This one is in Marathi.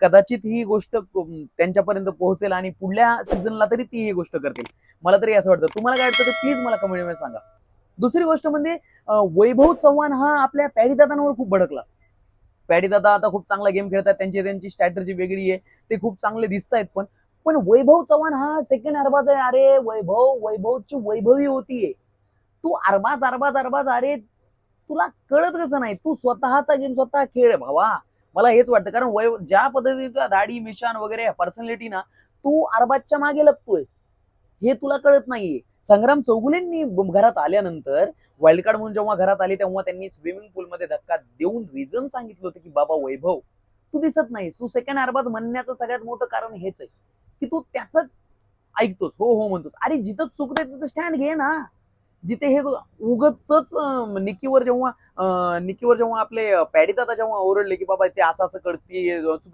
कदाचित ही गोष्ट त्यांच्यापर्यंत पोहोचेल आणि पुढल्या सीझनला तरी ती ही गोष्ट करतील. मला तरी असं वाटतं. तुम्हाला काय वाटतं ते? प्लीज मला कमेंटमध्ये सांगा. दुसरी गोष्ट म्हणजे वैभव चव्हाण हा आपल्या पॅडीदादांवर खूप भडकला. पॅडीदादा आता खूप चांगला गेम खेळतात. त्यांची त्यांची स्ट्रॅटर्जी वेगळी आहे. ते खूप चांगले दिसत आहेत पण पण वैभव चव्हाण हा सेकंड अरबाज आहे. अरे वैभव वैभवची वैभवी होतीये. तू अरबाज अरबाज अरबाज अरे तुला कळत कसं नाही? तू स्वतःचा गेम स्वतः खेळ भावा. मला हेच वाटतं कारण वय ज्या पद्धतीचा दाढी मिशान वगैरे पर्सनॅलिटी ना तू अरबाजच्या मागे लपतोयस. हे तुला कळत नाहीये. संग्राम चौगुलेंनी घरात आल्यानंतर वाईल्ड कार्ड म्हणून जेव्हा घरात आले तेव्हा त्यांनी स्विमिंग पूलमध्ये धक्का देऊन रिझन सांगितलं होतं की बाबा वैभव तू दिसत नाहीस. तू सेकंड अरबाज म्हणण्याचं सगळ्यात मोठं कारण हेच आहे की तू त्याच ऐकतोस. हो हो म्हणतोस. अरे जिथं चुकते तिथं स्टँड घे ना. जिथे हे उगच निकीवर जेव्हा अं, निकीवर जेव्हा आपले पॅडीदादा जेव्हा ओरडले की बाबा ते असं असं करते चुकी